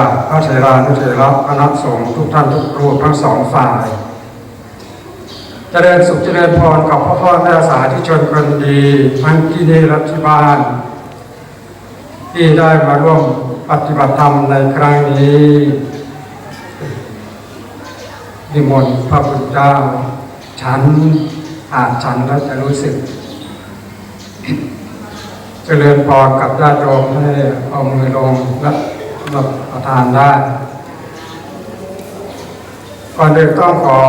าบพระเถรานุเถระคณะสงฆ์ทุกท่านทุกรูปทั้งสองฝ่าย เจริญสุขเจริญพรกับพ่อพ่อแม่สาธุชนคนดีทั้งที่นี่และที่บ้านที่ได้มาร่วมปฏิบัติธรรมในครั้งนี้นิมนต์พระพุทธเจ้าฉันอานฉันแล้วจะรู้สึกเจริญพรกับญาติโยมให้เอามือลงและ รับประทานได้ก่อนอื่นต้องขอ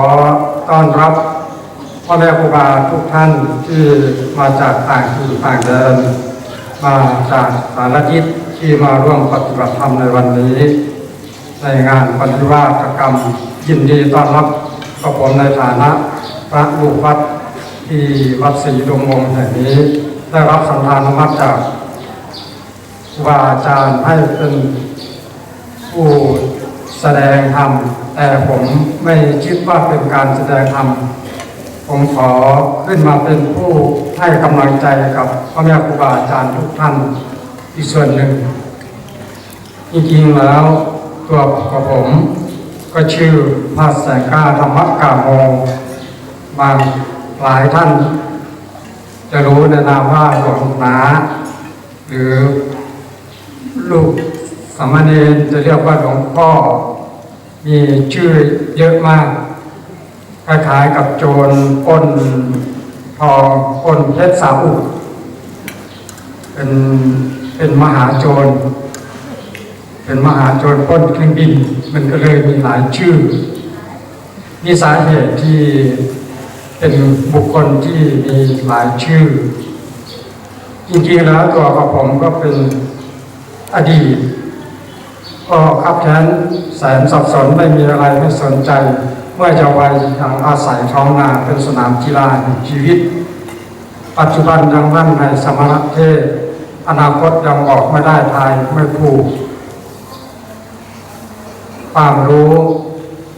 ต้อนรับพ่อแม่ครูบาทุกท่านที่มาจากต่างที่ต่างแดนมาจากสารทิศที่มาร่วมปฏิบัติธรรมในวันนี้ ในงานปฏิวัติกรรม ยินดีต้อนรับกับผมในฐานะพระลูกวัดที่วัดศรีดมวงศ์แห่งนี้ ได้รับสัมภาระมาจากครูบาอาจารย์ให้เป็น ผู้แสดงธรรม แต่ผมไม่คิดว่าเป็นการแสดงธรรม ผมขอขึ้นมาเป็นผู้ให้กำลังใจกับพ่อแม่ครูบาอาจารย์ทุกท่านอีกส่วนหนึ่ง จริงๆแล้วตัวกับผมก็ชื่อพระแสงกาธรรมกาโมบางหลายท่าน จะรู้ในนามว่าหลวงนาหรือลูก สามเณรจะเรียกว่าหลวงพ่อ มีชื่อเยอะมาก คล้ายๆกับโจรป้นทองป้นเพชรสาอุเป็นเป็นมหาโจร เป็นมหาโจรป้นเครื่องบิน มันก็เลยมีหลายชื่อมีสาเหตุที่เป็นบุคคลที่มีหลายชื่อ จริงๆแล้วตัวกับผมก็เป็นอดีต ก็ขับแค้นแสนสับสนไม่มีอะไรไม่สนใจ เมื่อจะวัยยังอาศัยท้องนาเป็นสนามกีฬาแห่งชีวิต ปัจจุบันยังนั่งในสมณเพศอนาคตยังออกไม่ได้ทายไม่ผูกความรู้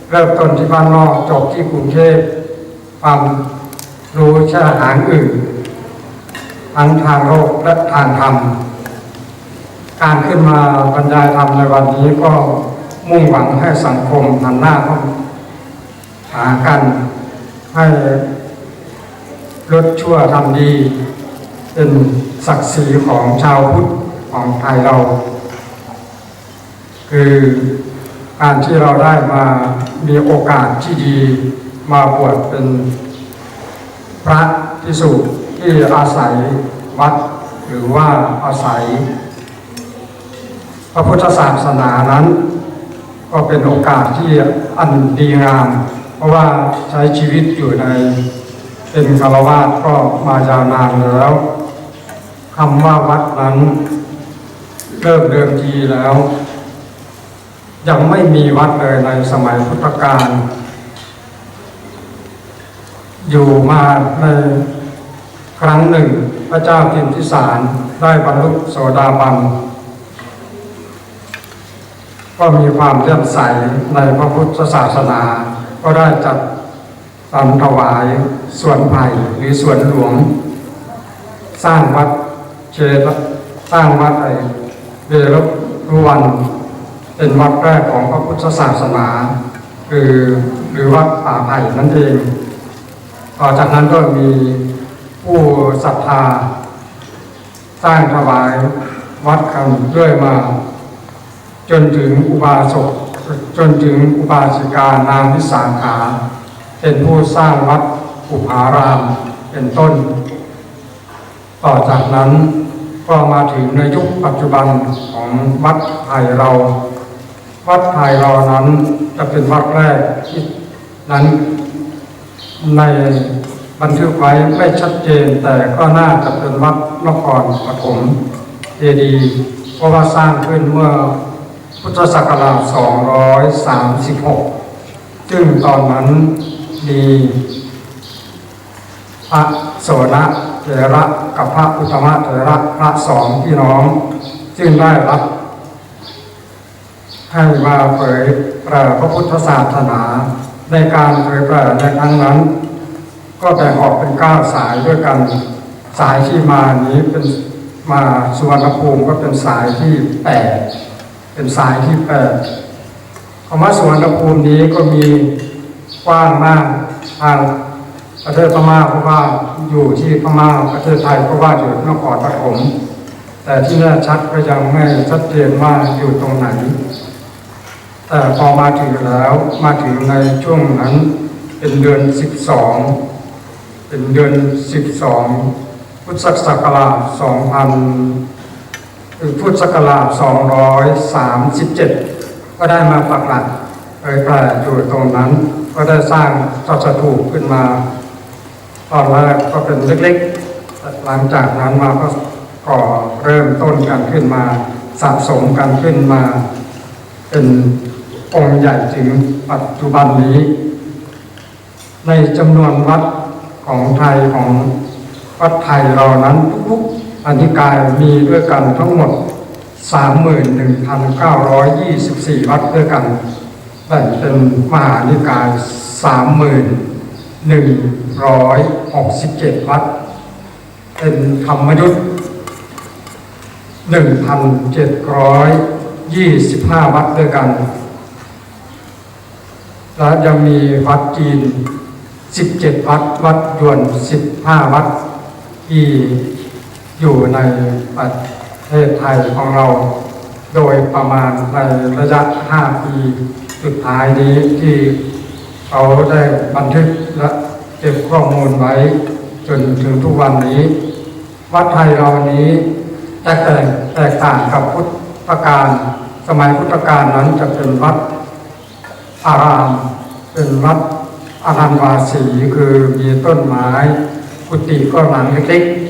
เริ่มต้นที่บ้านนอกจบที่กรุงเทพความรู้ชาหางอื่นทั้งทางโลกและทางธรรม การขึ้นมาบรรยายธรรมในวันนี้ก็มุ่งหวังให้สังคมหันหน้าเข้าหากันให้ลดชั่วทำดี เป็นศักดิ์ศรีของชาวพุทธของไทยเรา คือการที่เราได้มามีโอกาสที่ดีมาบวชเป็นพระพิสุที่อาศัยวัดหรือว่าอาศัย ระพุทธศาสนานั้น ก็เป็นโอกาสที่อันดีงาม เพราะว่าใช้ชีวิตอยู่ในเป็นคารวาสก็มายาวนานแล้วคำว่าวัดนั้นเริ่มเดิมทีแล้ว ยังไม่มีวัดเลยในสมัยพุทธกาลอยู่มาในครั้งหนึ่งพระเจ้าพิมพิสารได้บรรลุโสดาบัน ก็มีความเลื่อมใสในพระพุทธศาสนา ก็ได้จัดสรรถวายส่วนไผ่หรือส่วนหลวง สร้างวัดเชตสร้างวัดไอเวรุวันเป็นวัดแรกของพระพุทธศาสนาคือหรือวัดป่าไผ่นั่นเองต่อจากนั้นก็มีผู้ศรัทธา สร้างถวายวัดกันเรื่อยมา จนถึงอุบาสกจนถึงอุบาสิกานางวิสาขา เป็นผู้สร้างวัดอุปารามเป็นต้น ต่อจากนั้นก็มาถึงในยุคปัจจุบันของวัดไทยเรา วัดไทยเรานั้นจะเป็นวัดแรกที่นั้นในบันทึกไว้ไม่ชัดเจนแต่ก็น่าจะเป็นวัดนครปฐมเจดี เพราะว่าสร้างขึ้นเมื่อ พุทธศักราช 236 ซึ่งตอนนั้นมีพระโสนเถระกับพระอุตตมะเถระพระสองพี่น้อง ซึ่งได้รับ ให้มาเผยแผ่พระพุทธศาสนาในการเผยแผ่ในครั้งนั้น ก็แบ่งออกเป็นเก้าสายด้วยกัน สายที่มานี้เป็นมาสุวรรณภูมิก็เป็นสายที่แปด เป็นสายที่แปดคำว่าสวรรณภูมินี้ก็มีกว้างมากทางประเทศพม่าเพราะว่าอยู่ที่พม่าประเทศไทยเพราะว่าอยู่นครปฐมแต่ที่แน่ชัดก็ยังไม่ชัดเจนว่าอยู่ตรงไหน แต่พอมาถึงแล้วมาถึงในช่วงนั้นเป็นเดือนสิบสองเป็นเดือนสิบสองพุทธศักราชสองพัน พุทธศักราชสองร้อยสามสิบเจ็ดก็ได้มาปักหลักเผยแผ่อยู่ตรงนั้น ก็ได้สร้างสัสถูปขึ้นมา ตอนแรกก็เป็นเล็กๆ หลังจากนั้นมาก็ก่อเริ่มต้นกันขึ้นมาสะสมกันขึ้นมา เป็นองค์ใหญ่ถึงปัจจุบันนี้ ในจำนวนวัดของไทยของวัดไทยเรานั้นทุกๆ อนิกายมีด้วยกันทั้งหมด 31,924 วัดด้วยกันแบ่งเป็นมหานิกาย 31,167 วัด เป็นธรรมยุทธ์1,725 วัดด้วยกัน แล้วยังมีวัดจีน 17 วัด วัดยวน 15 วัดที่ อยู่ในประเทศไทยของเรา โดยประมาณในระยะ 5 ปีสุดท้ายนี้ที่เขาได้บันทึกและเก็บข้อมูลไว้ จนถึงทุกวันนี้ วัดไทยเรานี้แตกต่างแตกต่างกับพุทธกาลสมัยพุทธกาลนั้นจะเป็นวัดอาราม เป็นวัดอารันวาสีคือมีต้นไม้กุฏิก็หลังเล็กๆ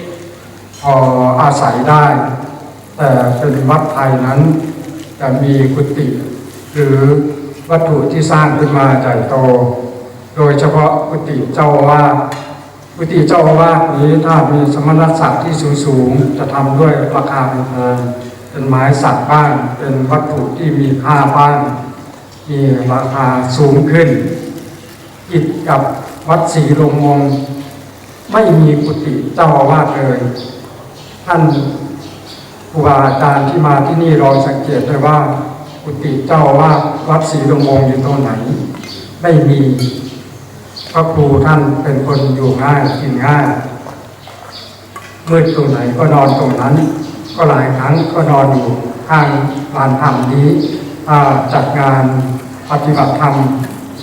พออาศัยได้ แต่เป็นวัดไทยนั้นจะมีกุฏิหรือวัตถุที่สร้างขึ้นมาใหญ่โต โดยเฉพาะกุฏิเจ้าอาวากุฏิเจ้าวาสนี้ถ้ามีสมณศักดิ์ที่สูงๆจะทำด้วยราคาแพงเป็นไม้สักบ้างเป็นวัตถุที่มีค่าบ้างมีราคาสูงขึ้นอิฐกับวัดศรีลงมง ไม่มีกุฏิเจ้าวาสเลย ท่านครูบาอาจารย์ที่มาที่นี่ลองสังเกตได้ว่ากุฏิเจ้าอาวาวัดศรีลงมงอยู่ตรงไหน ไม่มีพระครูท่านเป็นคนอยู่ง่ายกินง่ายมืดตรงไหนก็นอนตรงนั้น ก็หลายครั้งก็นอนอยู่ข้างลานธรรมนี้จัดงานปฏิบัติธรรม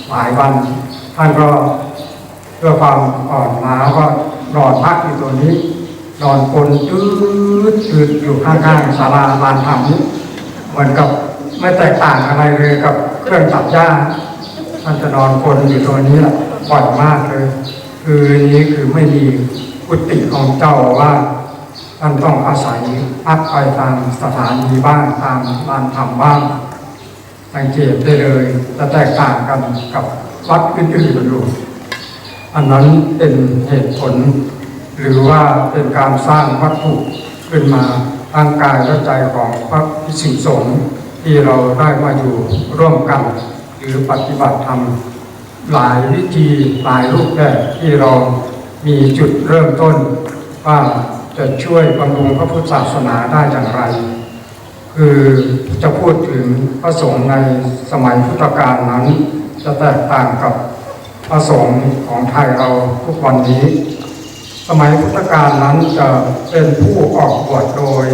หลายวัน ท่านก็เพื่อความอ่อนล้าก็นอนพักอยู่ตรงนี้ นอนปนจืดจืดอยู่ข้างๆศาลาลานธรรมเหมือนกับไม่แตกต่างอะไรเลยกับเครื่องตัดหญ้าท่านจะนอนคนอยู่ตรงนี้แหละบ่อยมากเลย คือนี้คือไม่มีกุฏิของเจ้าว่าท่านต้องอาศัยพักไปตามสถานีบ้างตามลานธรรมบ้างสังเกตได้เลยจะแตกต่างกันกับวัดอื่นๆอยู่อันนั้นเป็นเหตุผล หรือว่าเป็นการสร้างวัตถุขึ้นมาทางกายและใจของพระภิกษุสงฆ์ที่เราได้มาอยู่ร่วมกัน หรือปฏิบัติธรรมหลายวิธีหลายรูปแบบที่เรามีจุดเริ่มต้นว่าจะช่วยบำรุงพระพุทธศาสนาได้อย่างไร คือจะพูดถึงพระสงฆ์ในสมัยพุทธกาลนั้น จะแตกต่างกับพระสงฆ์ของไทยเราทุกวันนี้ สมัยพุทธกาลนั้นจะเป็นผู้ออกบวชโดย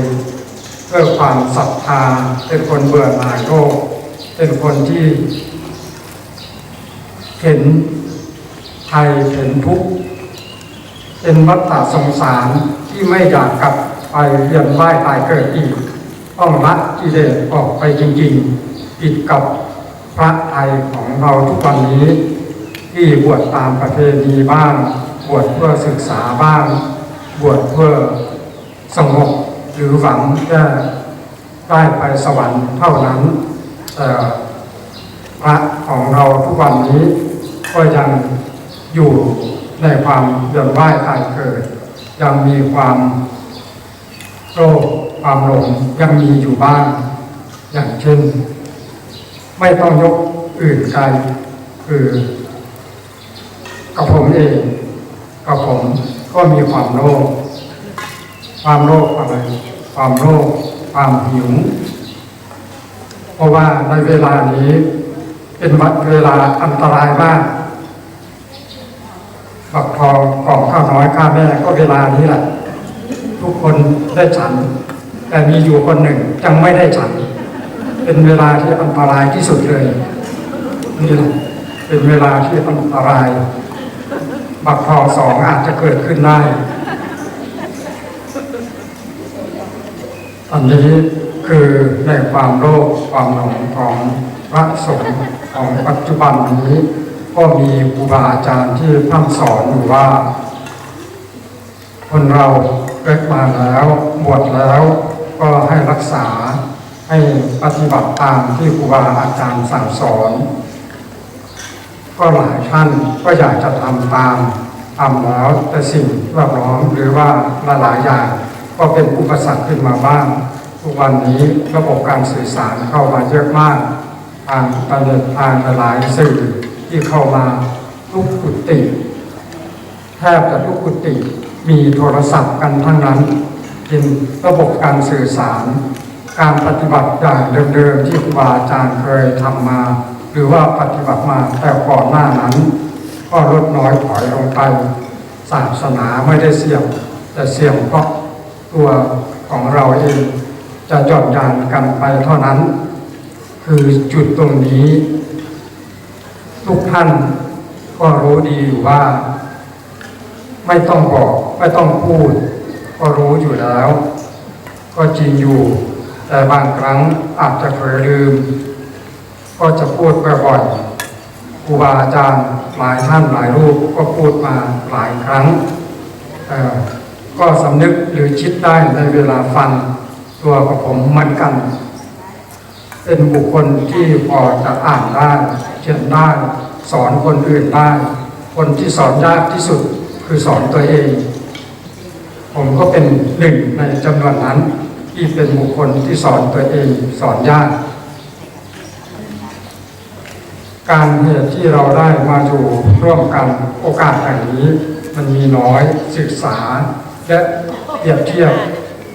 เพื่อความศรัทธาเป็นคนเบื่อหน่ายโลกเป็นคนที่เห็นภัยเห็นทุกข์เป็นวัฏฏะสงสารที่ไม่อยากกลับไปเวียนว่ายตายเกิดอีก ต้องละกิเลสออกไปจริงๆผิดกับพระไทยของเราทุกวันนี้ ที่บวชตามประเพณีบ้าง วชเพื่อศึกษาบ้าง บวชเพื่อสงบหรือหวังจะได้ไปสวรรค์เท่านั้นแต่พระของเราทุกวันนี้ก็ยังอยู่ในความเวียนว่ายตายเกิด ยังมีความโลภความหลงยังมีอยู่บ้าง อย่างเช่น ไม่ต้องยกอื่นไกลคือกับผมเอง กับผมก็มีความโลภความโลภอะไร ความโลภความหิว เพราะว่าในเวลานี้เป็นวัดเวลาอันตรายมากบักทองกล่องข้าวน้อยข้าแม่ก็เวลานี้แหละ ทุกคนได้ฉัน แต่มีอยู่คนหนึ่งยังไม่ได้ฉัน เป็นเวลาที่อันตรายที่สุดเลยนี่แหละเป็นเวลาที่อันตราย บักทองสองอาจจะเกิดขึ้นได้อันนี้คือในความโลภความหลงของพระสงฆ์ของปัจจุบันนี้ ก็มีครูบาอาจารย์ที่พร่ำสอนอยู่ว่า คนเราเกิดมาแล้วบวชแล้วก็ให้รักษาให้ปฏิบัติตามที่ครูบาอาจารย์สั่งสอน ก็หลายท่านก็อยากจะทำตามทำแล้วแต่สิ่งแวดล้อมหรือว่าหลายอย่างก็เป็นอุปสรรคขึ้นมาบ้าง ทุกวันนี้ระบบการสื่อสารเข้ามาเยอะมากทางอินเทอร์เน็ตทางหลายสื่อที่เข้ามาทุกกุฏิแทบจะทุกกุฏิมีโทรศัพท์กันทั้งนั้นเป็นระบบการสื่อสาร การปฏิบัติอย่างเดิมๆที่ครูบาอาจารย์เคยทำมา หรือว่าปฏิบัติมาแต่ก่อนหน้านั้น ก็ลดน้อยถอยลงไปศาสนาไม่ได้เสี่ยมแต่เสี่ยมเพราะตัวของเราเองจะจอดยานกันไปเท่านั้น คือจุดตรงนี้ ทุกท่านก็รู้ดีอยู่ว่า ไม่ต้องบอกไม่ต้องพูด ก็รู้อยู่แล้ว ก็จริงอยู่ แต่บางครั้งอาจจะเผลอลืม ก็จะพูดบ่อยๆครูบาอาจารย์หลายท่านหลายรูปก็พูดมาหลายครั้งเอ่ก็สำนึกหรือคิดได้ในเวลาฟังตัวกับผมมือนกัน เป็นบุคคลที่พอจะอ่านได้เขียนได้สอนคนอื่นได้ คนที่สอนยากที่สุดคือสอนตัวเอง ผมก็เป็นหนึ่งในจำนวนนั้นที่เป็นบุคคลที่สอนตัวเองสอนยาก การเหตุที่เราได้มาอยู่ร่วมกันโอกาสอย่างนี้ มันมีน้อยศึกษา และเปรียบเทียบ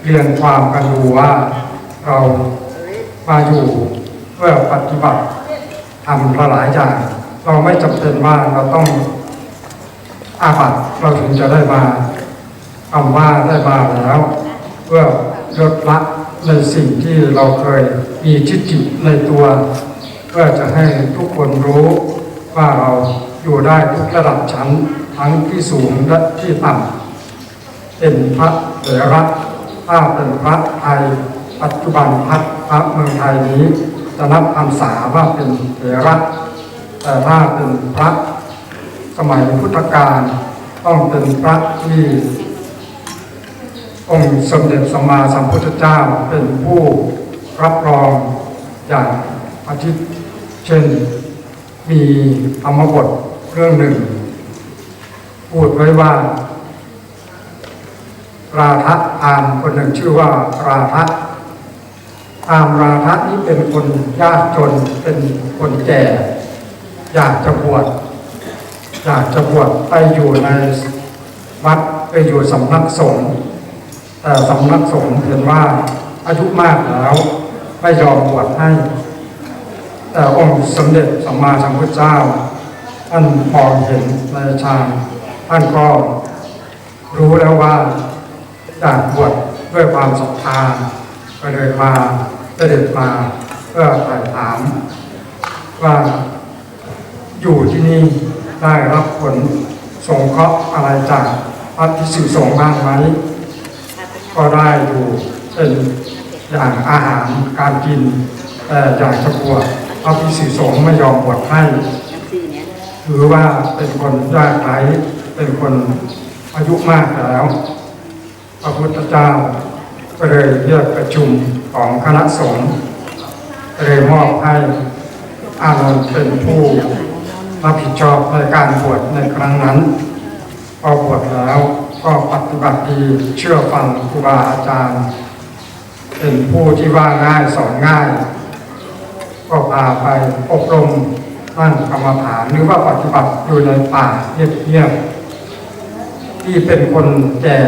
เรียนความกันดูว่าเรามาอยู่เพื่อปฏิบัติทำหลายอย่าง เราไม่จำเป็นว่าเราต้องอาบัตเราถึงจะได้มาคำว่าได้มาแล้ว เพื่อลดละในสิ่งที่เราเคยมีทิฏฐิในตัว เพื่อจะให้ทุกคนรู้ว่าเราอยู่ได้ทุกระดับชั้นทั้งที่สูงและที่ต่ำเป็นพระเถระถ้าเป็นพระไทย ปัจจุบันพระพระเมืองไทยนี้ จะนับพรรษาว่าเป็นเถระแต่ถ้าเป็นพระสมัยพุทธกาลต้องเป็นพระที่องค์สมเด็จสัมมาสัมพุทธเจ้าเป็นผู้รับรองอย่าง อาทิตย์เช่นมีธรรมบทเรื่องหนึ่ง พูดไว้ว่า ราทะอามคนหนึ่งชื่อว่าราทะอามราทะนี้เป็นคนยากจนเป็นคนแก่ อยากจะบวชอยากจะบวชไปอยู่ในวัดไปอยู่สำนักสงฆ์แต่สำนักสงฆ์เห็นว่าอายุมากแล้วไม่ยอมบวชให้ แต่องค์สมเด็จสัมมาสัมพุทธเจ้า ท่านมองเห็นในฌานท่านก็รู้แล้วว่าอยากบวชด้วยความศรัทธาก็เลยมาเสด็จมาเพื่อไถ่ถามว่าอยู่ที่นี่ได้รับผลสงเคราะห์อะไรจากพระภิกษุสงฆ์บ้างไหมก็ได้อยู่เป็นอย่างอาหารการกินแต่อยากจะบวช พระภิกษุสงฆ์ไม่ยอมบวชให้ถือว่าเป็นคนยากไร้เป็นคนอายุมากแล้ว พระพุทธเจ้าก็เลยเรียกประชุมของคณะสงฆ์เลยมอบให้อานนท์เป็นผู้รับผิดชอบในการบวชในครั้งนั้นพอบวชแล้วก็ปฏิบัติดีเชื่อฟังครูบาอาจารย์ เป็นผู้ที่ว่าง่ายสอนง่าย ก็พาไปอบรมนั่งกรรมฐานหรือว่าปฏิบัติอยู่ในป่าเงียบๆที่เป็นคนแก่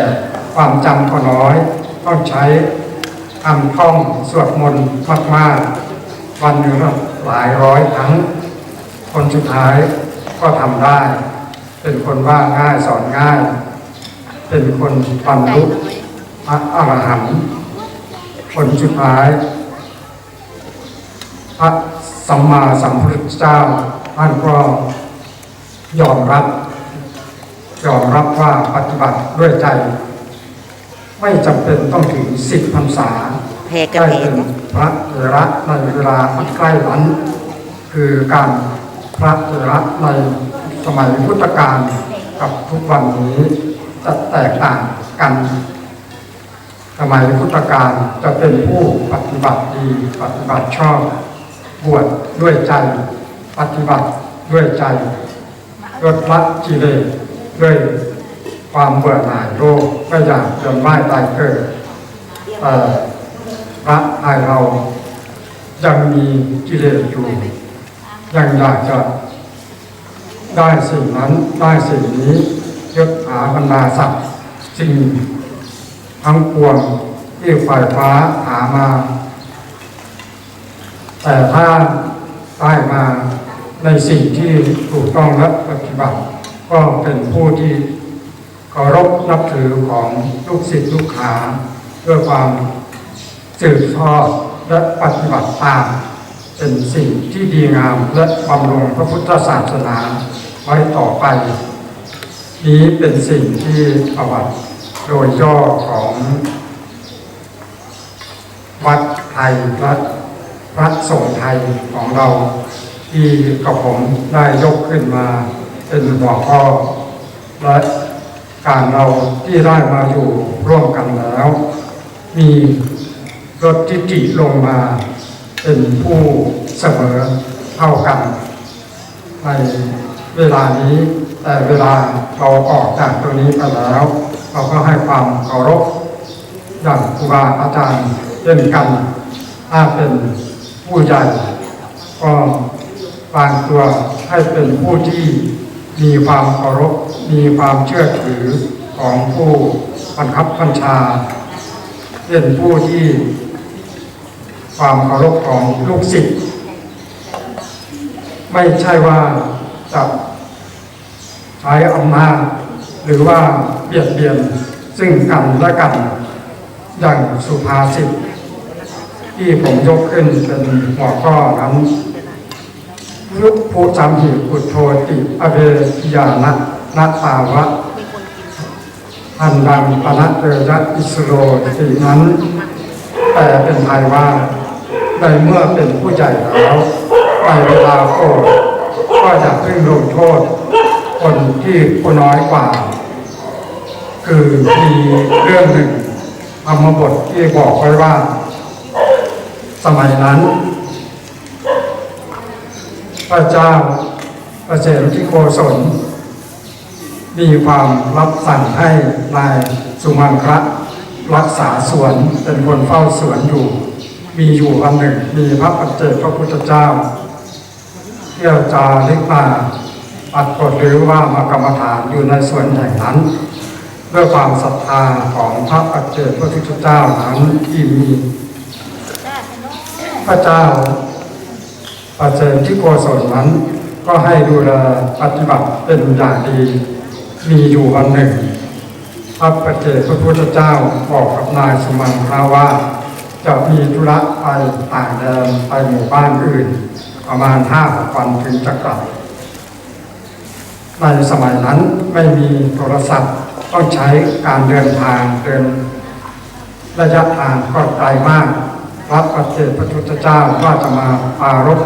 ความจำก็น้อย ต้องใช้คำท่องสวดมนต์มากๆ วันหนึ่งละหลายร้อยครั้ง คนสุดท้ายก็ทำได้ เป็นคนว่าง่ายสอนง่าย เป็นคนบรรลุพระอรหันต์คนสุดท้าย ระสัมมาสัมพุทธเจ้าท่านก็ยอมรับ ยอมรับว่าปฏิบัติด้วยใจ ไม่จำเป็นต้องถึงสิบพรรษาเพกระได้เป็นพระเถระในเวลาอันใกล้นั้น คือการพระเถระในสมัยพุทธกาลกับทุกวันนี้จะแตกต่างกันสมัยพุทธกาลจะเป็นผู้ปฏิบัติดีปฏิบัติชอบ บวชด้วยใจ ปฏิบัติด้วยใจลดละกิเลสด้วยความเบื่อหน่ายโลกไม่อยากเดินว่ายตายเกิดแต่พระไทยเรายังมีกิเลสอยู่ยังอยากจะได้สิ่งนั้นได้สิ่งนี้ยศหาบรรดาศักดิ์สิ่งทั้งปวงที่ฝ่ายฟ้าหามา แต่ถ้าได้มาในสิ่งที่ถูกต้องและปฏิบัติ ก็เป็นผู้ที่เคารพนับถือของลูกศิษย์ลูกหาเพื่อความสืบทอดและปฏิบัติตามเป็นสิ่งที่ดีงามและบำรุงพระพุทธศาสนาไว้ต่อไป นี้เป็นสิ่งที่ประวัติโดยย่อของวัดไทยและ พระสงฆ์ไทยของเรา ที่กับผมได้ยกขึ้นมา เป็นหัวข้อและการเราที่ได้มาอยู่ร่วมกันแล้ว มีรถทิฏฐิลงมาเป็นผู้เสมอเท่ากัน ในเวลานี้ แต่เวลาเราออกจากตัวนี้ไปแล้ว เราก็ให้ความเคารพอย่างครูบาอาจารย์เช่นกันถ้าเป็น ผู้ใหญ่ก็วางตัวให้เป็นผู้ที่มีความเคารพมีความเชื่อถือของผู้บังคับบัญชา เป็นผู้ที่ความเคารพของลูกศิษย์ไม่ใช่ว่าจะใช้อำนาจหรือว่าเบียดเบียนซึ่งกันและกัน อย่างสุภาษิต ที่ผมยกขึ้นเป็นหัวข้อนั้นพุทโพจำหิพุโธติอเวทิยานะนัตาวะอันดังปนัตเตยะอิสโรตินั้นแต่เป็นไทยว่าในเมื่อเป็นผู้ใหญ่แล้วในเวลาโกรธก็จะพึ่งลงโทษ คนที่ผู้น้อยกว่า คือมีเรื่องหนึ่งธรรมบทที่บอกไว้ว่า สมัยนั้น พระเจ้าประเสริฐที่โกศลมีความรับสั่งให้นายสุมังคระรักษาสวนเป็นคนเฝ้าสวนอยู่ มีอยู่วันหนึ่งมีพระปัจเจกพระพุทธเจ้าเที่ยวจาริกมาปัดกดหรือว่ามากรรมฐานอยู่ในสวนแห่งนั้น ด้วยความศรัทธาของพระปัจเจกพระพุทธเจ้านั้นที่มี พระเจ้าปัจเจกที่โกศลนั้น ก็ให้ดูแลปฏิบัติเป็นอย่างดี มีอยู่วันหนึ่ง พระปเจกพระพุทธเจ้าบอกกับนายสมังคาว่า จะมีธุระไปต่างแดนไปหมู่บ้านอื่น ประมาณห้าหกวันถึงจะกลับในสมัยนั้นไม่มีโทรศัพท์ต้องใช้การเดินทางเดินระยะทางก็ไกลมาก ระปัจเจกพระพุทธเจ้าว่าจะมาปารบ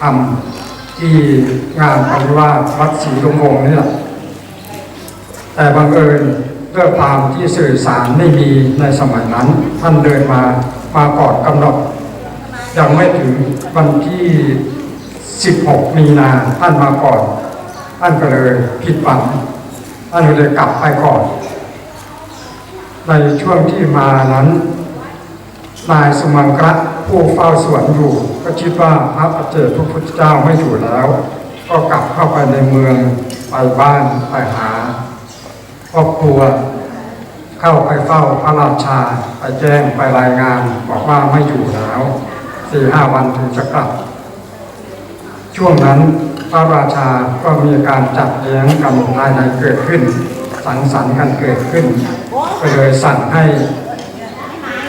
ธรรมที่งานปริวาสวัดศรีลมวงนี่แหละแต่บังเอิญด้วยความที่สื่อสารไม่มีในสมัยนั้น ท่านเดินมามาก่อนกำหนด ยังไม่ถึงวันที่ 16 มีนาท่านมาก่อน ท่านก็เลยผิดหวังท่านก็เลยกลับไปก่อน ในช่วงที่มานั้น นายสมังคระผู้เฝ้าสวนอยู่ ก็คิดว่าพระปัจเจกพระพุทธเจ้าไม่อยู่แล้ว ก็กลับเข้าไปในเมืองไปบ้านไปหาครอบครัวเข้าไปเฝ้าพระราชาไปแจ้งไปรายงาน บอกว่าไม่อยู่แล้วสี่ห้าวันถึงจะกลับ ช่วงนั้นพระราชาก็มีการจัดเลี้ยงกันภายในเกิดขึ้น สังสรรค์กันเกิดขึ้น ก็เลยสั่งให้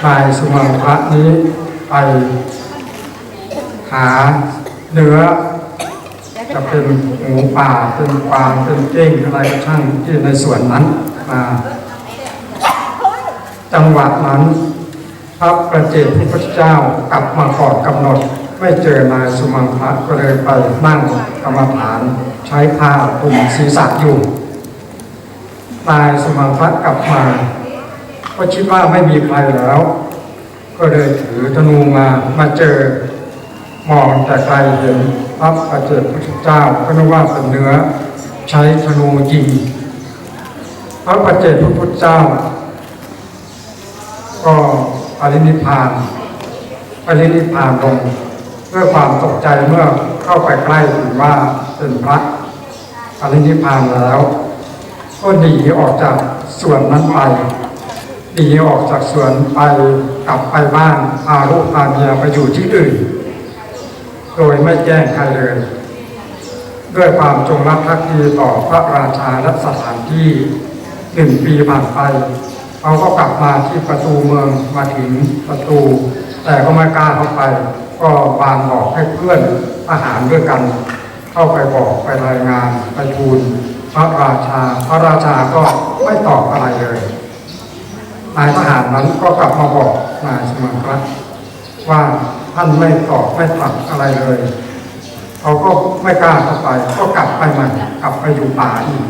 นายสุมังคระนี้ไปหาเนื้อจะเป็นหมูป่าเป็นกวางเป็นเก้งอะไรก็ช่างที่ในสวนนั้นมาจังหวะนั้นพระประเจกพระพุทธเจ้ากลับมาก่อนกำหนด ไม่เจอนายสุมังคะก็เลยไปนั่งกรรมฐานใช้ผ้าคลุมศีรษะอยู่นายสุมังคะกลับมา ก็คิดว่าไม่มีใครแล้ว ก็เลยถือธนูมามาเจอ มองแต่ไกลเห็นพระประเจกพระพุทธเจ้าก็นึกว่าเป็นเนื้อใช้ธนูยิงพระประเจกพระพุทธเจ้า ก็ปรินิพพานปรินิพพานลงด้วยความตกใจเมื่อเข้าไปใกล้ถึงว่าเป็นพระปรินิพพานแล้ว ก็หนีออกจากส่วนนั้นไป หนีออกจากสวนไปกลับไปบ้านพาลูกพาเมียไปอยู่ที่อื่น โดยไม่แจ้งใครเลย ด้วยความจงรักภักดีต่อพระราชาและสถานที่หนึ่งปีผ่านไปเขาก็กลับมาที่ประตูเมืองมาถึงประตู แต่ก็ไม่กล้าเข้าไป ก็วางบอกให้เพื่อนทหารด้วยกัน เข้าไปบอกไปรายงานไปทูลพระราชา พระราชาก็ไม่ตอบอะไรเลย นายทหารนั้นก็กลับมาบอกนายสมังครัว่าท่านไม่ตอบไม่ตรัสอะไรเลยเขาก็ไม่กล้าเข้าไป ก็กลับไปใหม่กลับไปอยู่ป่าอีก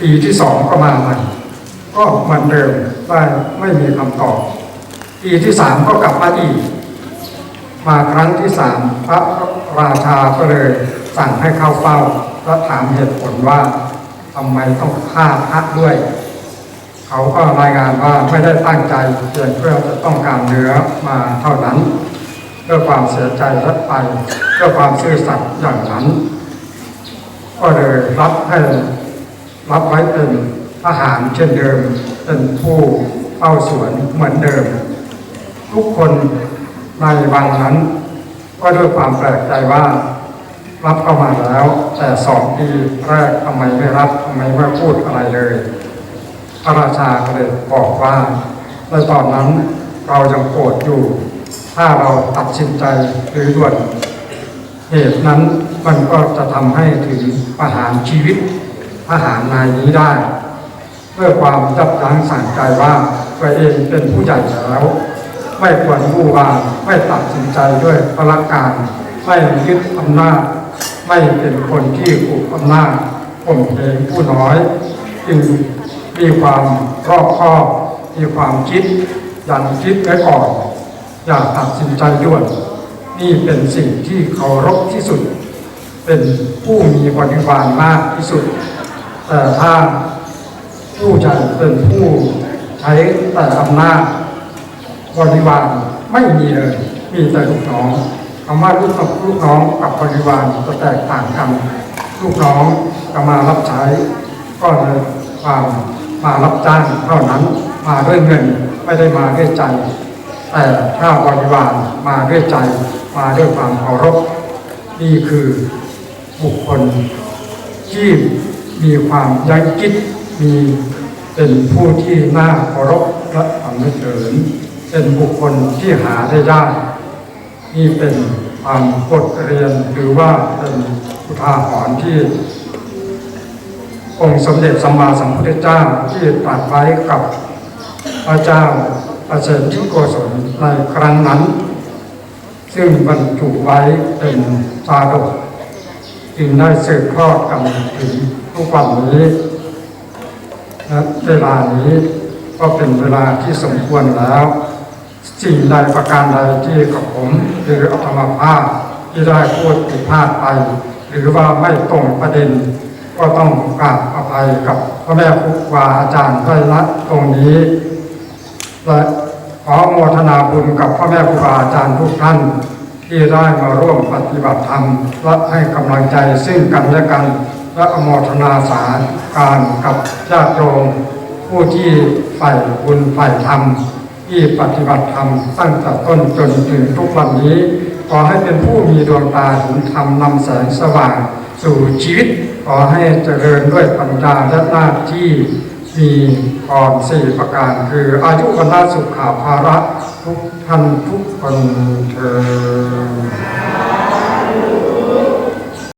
ปีที่สองก็มาใหม่ก็เหมือนเดิมว่าไม่มีคำตอบ ปีที่สามก็กลับมาอีก มาครั้งที่สามพระราชาก็เลยสั่งให้เข้าเฝ้าแล้วถามเหตุผลว่าทำไมต้องฆ่าพระด้วย เขาก็รายงานว่าไม่ได้ตั้งใจเพียงเพื่อจะต้องการเนื้อมาเท่านั้นด้วยความเสียใจและไปด้วยความซื่อสัตย์อย่างนั้น ก็เลยรับให้รับไว้เป็นทหารเช่นเดิม เป็นผู้เฝ้าสวนเหมือนเดิม ทุกคนในวังนั้น ก็ด้วยความแปลกใจว่ารับเข้ามาแล้ว แต่สองปีแรกทำไมไม่รับทำไมไม่พูดอะไรเลย พระราชาก็เลยบอกว่าในตอนนั้นเรายังโกรธอยู่ ถ้าเราตัดสินใจหรือด่วน เหตุนั้นมันก็จะทำให้ถึงประหารชีวิตทหารนายนี้ได้ เพื่อความยับยั้งสั่งใจว่าตัวเองเป็นผู้ใหญ่แล้ว ไม่ควรมู่วามไม่ตัดสินใจด้วยพละการไม่ยึดอำนาจไม่เป็นคนที่ถูกอำนาจข่มเหงผู้น้อยจึง มีความรอบคอบมีความคิดยันคิดไว้ก่อน อย่าตัดสินใจด่วน นี่เป็นสิ่งที่เคารพที่สุด เป็นผู้มีบริวารมากที่สุด แต่ถ้าผู้ใหญ่เป็นผู้ใช้แต่อำนาจบริวารไม่มีเลยมีแต่ลูกน้องคำว่าลูกน้องลูกน้องกับบริวารจะแตกต่างกัน ลูกน้องจะมารับใช้ก็เลยความ มารับจ้างเท่านั้นมาด้วยเงินไม่ได้มาด้วยใจ แต่ถ้าบริวารมาด้วยใจ มาด้วยความเคารพนี่คือบุคคลที่มีความยั้งคิดมีเป็นผู้ที่น่าเคารพและสรรเสริญเป็นบุคคลที่หาได้ยากนี่เป็นความบทเรียนหรือว่าเป็นอุทาหรณ์ที่ องค์สมเด็จสัมมาสัมพุทธเจ้าที่ตรัสไว้กับพระเจ้าประเสริฐที่โกศลในครั้งนั้น ซึ่งบรรจุไว้เป็นชาดกจึงได้สืบทอดกันถึงทุกวันนี้และเวลานี้ก็เป็นเวลาที่สมควรแล้วสิ่งใดประการใดที่กับผมหรืออัตมาภาพที่ได้พูดผิดพลาดไป หรือว่าไม่ตรงประเด็น ก็ต้องกราบอภัยกับพ่อแม่ครูบาอาจารย์ไว้ณตรงนี้และขอโมทนาบุญกับพ่อแม่ครูบาอาจารย์ทุกท่านที่ได้มาร่วมปฏิบัติธรรมและให้กำลังใจซึ่งกันและกัน และอโมทนาสารการกับญาติโยมผู้ที่ใฝ่บุญใฝ่ธรรม ที่ปฏิบัติธรรมตั้งแต่ต้นจนถึงทุกวันนี้ขขอให้เป็นผู้มีดวงตาเห็นธรรมนำแสงสว่างสู่ชีวิต ขอให้เจริญด้วยปัญญาและหน้าที่มีพรสี่ประการ คืออายุวันสุขาภาระทุกท่านทุกคนเธอ